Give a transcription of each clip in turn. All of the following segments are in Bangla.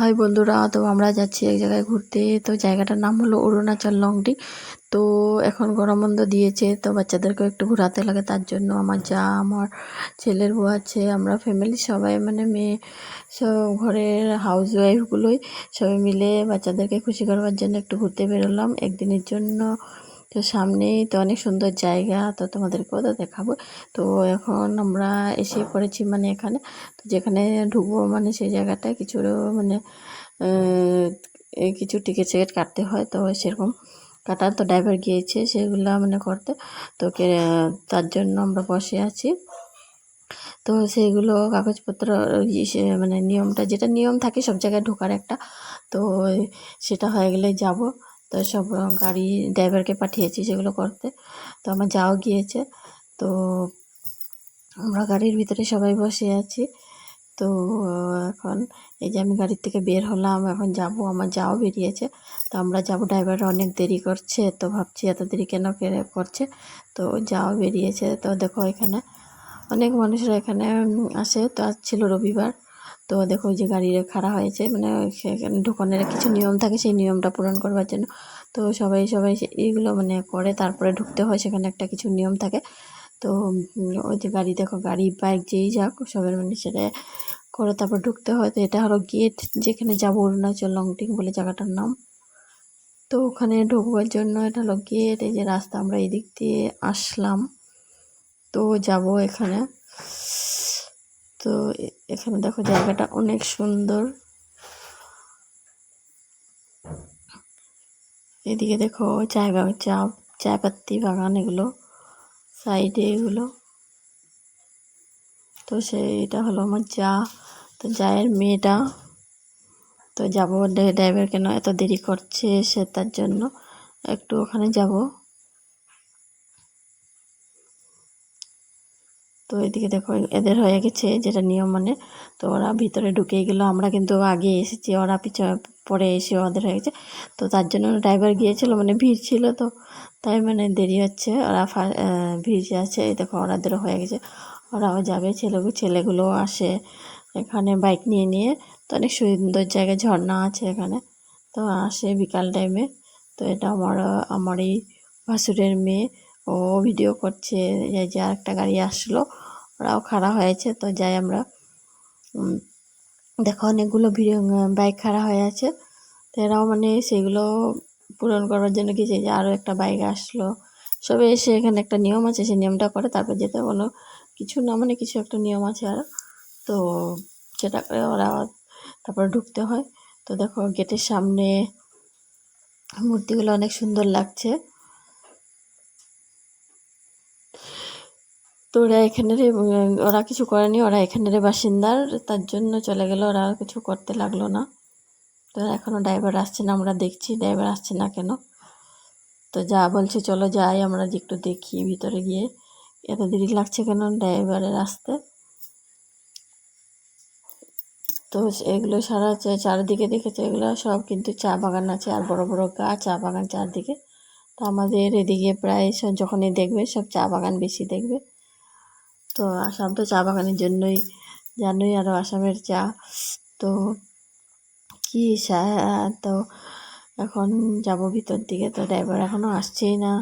হাই বন্ধুরা, তো আমরা যাচ্ছি এক জায়গায় ঘুরতে। তো জায়গাটার নাম হলো অরুণাচল লংডি। তো এখন গরম বন্ধ দিয়েছে, তো বাচ্চাদেরকেও একটু ঘোরাতে লাগে। তার জন্য আমার যা, আমার ছেলের বউ আছে, আমরা ফ্যামিলি সবাই মানে মেয়ে সব ঘরের হাউস ওয়াইফগুলোই সবাই মিলে বাচ্চাদেরকে খুশি করবার জন্য একটু ঘুরতে বেরোলাম। একদিনের জন্য তো সামনেই তো অনেক সুন্দর জায়গা, তো তোমাদেরকেও তো দেখাবো। তো এখন আমরা এসে পড়েছি মানে এখানে। তো যেখানে ঢুকবো মানে সেই জায়গাটায় কিছু মানে কিছু টিকিট সিকিট কাটতে হয়। তো সেরকম কাটার তো ড্রাইভার গিয়েছে সেগুলো মানে করতে। তো তার জন্য আমরা বসে আছি। তো সেইগুলো কাগজপত্র ইসে মানে নিয়মটা, যেটা নিয়ম থাকে সব জায়গায় ঢোকার একটা, তো সেটা হয়ে গেলে যাব। তো সব গাড়ি ড্রাইভারকে পাঠিয়েছি সেগুলো করতে। তো আমার যাও গিয়েছে। তো আমরা গাড়ির ভিতরে সবাই বসে আছি। তো এখন এই যে আমি গাড়ির থেকে বের হলাম, এখন যাব, আমার যাও বেরিয়েছে। তো আমরা যাব ড্রাইভার অনেক দেরি করছে, তো ভাবছি এত দেরি কেন করছে? তো যাও বেরিয়েছে। তো দেখো এখানে অনেক মানুষরা এখানে আসে। তো আজ ছিল রবিবার। তো দেখো যে গাড়ি খাড়া হয়েছে মানে সেখানে ঢুকানোর কিছু নিয়ম থাকে, সেই নিয়মটা পূরণ করবার জন্য। তো সবাই সবাই এইগুলো মানে করে, তারপরে ঢুকতে হয়, সেখানে একটা কিছু নিয়ম থাকে। তো ওই যে গাড়ি, দেখো গাড়ি, বাইক যেই যাক সবের মানে সেটা করে, তারপর ঢুকতে হয়। তো এটা হলো গেট, যেখানে যাব অরুণাচল লংটিং বলে জায়গাটার নাম। তো ওখানে ঢুকবার জন্য এটা হলো গেট, এই যে রাস্তা, আমরা এদিক দিয়ে আসলাম। তো যাব এখানে। তো এখানে দেখো জায়গাটা অনেক সুন্দর। এদিকে দেখো চায় বাগান চা চা পাত্তি বাগান এগুলো, সাইডে এগুলো। তো সেইটা হলো আমার যা, তো জায়ের মেয়েটা, তো যাব ড্রাইভার কেন এত দেরি করছে সে তার জন্য একটু ওখানে যাব। তো এদিকে দেখো, এদের হয়ে গেছে যেটা নিয়ম মানে। তো ওরা ভিতরে ঢুকে গেলো, আমরা কিন্তু আগে এসেছি, ওরা পিছনে পরে এসে ওদের হয়ে গেছে। তো তার জন্য ড্রাইভার গিয়েছিল মানে ভিড় ছিল তো, তাই মানে দেরি হচ্ছে, ওরা ভিড় আছে, এই দেখো ওরাদেরও হয়ে গেছে। ওরাও যাবে ছেলেগুলো ছেলেগুলোও আসে এখানে বাইক নিয়ে নিয়ে। তো অনেক সুন্দর জায়গায় ঝর্ণা আছে এখানে। তো আসে বিকাল টাইমে তো এটা আমার আমার এই ভাসুরের মেয়ে, ও ভিডিও করছে যে আর একটা গাড়ি আসলো। ওরাও খাড়া হয়েছে, তো যাই আমরা দেখো অনেকগুলো ভিডিও বাইক খাড়া হয়ে আছে। তো এরাও মানে সেগুলো পূরণ করার জন্য কি যে আরও একটা বাইক আসলো। সবে এসে এখানে একটা নিয়ম আছে সেই নিয়মটা করে, তারপর যেতে বলো। কিছু না মানে কিছু একটা নিয়ম আছে আর। তো সেটা করে ওরা তারপর ঢুকতে হয়। তো দেখো গেটের সামনে মূর্তিগুলো অনেক সুন্দর লাগছে। তো ওরা এখানের ওরা কিছু করেনি, ওরা এখানের বাসিন্দার, তার জন্য চলে গেল, ওরা কিছু করতে লাগল না। তো এখনও ড্রাইভার আসছে না, আমরা দেখছি ড্রাইভার আসছে না কেন। তো যা বলছে, চলো যাই, আমরা যে একটু দেখি ভিতরে গিয়ে, এত দেরি লাগছে কেন ড্রাইভারের আসতে? তো এগুলো সারা চারিদিকে দেখেছে, এগুলো সব কিন্তু চা বাগান আছে, আর বড় বড় গাছ চা বাগান চারদিকে। তো আমাদের এদিকে প্রায় যখনই দেখবে সব চা বাগান বেশি দেখবে। তো আসাম তো চা বাগানের জন্যই। জানোই আরও আসামের চা। তো কি তো এখন যাব ভিতর দিকে। তো ড্রাইভার এখনও আসছেই না।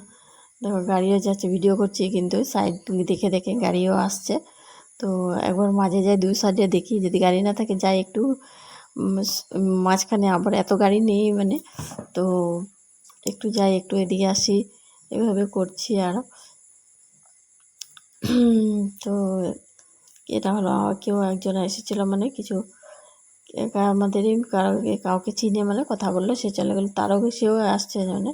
দেখো গাড়িও যাচ্ছে ভিডিও করছি কিন্তু সাইড দেখে দেখে গাড়িও আসছে। তো একবার মাঝে যাই দু সাইডে দেখি। যদি গাড়ি না থাকে যাই একটু মাঝখানে আবার এত গাড়ি নেই মানে। তো একটু যাই, একটু এদিকে আসি। এভাবে করছি আর তো এটা হলো কেউ একজন এসেছিল মানে কিছু আমাদেরই কাউকে চিনে মানে কথা বলল, সে চলে গেলো, তারও সেও আসছে মানে।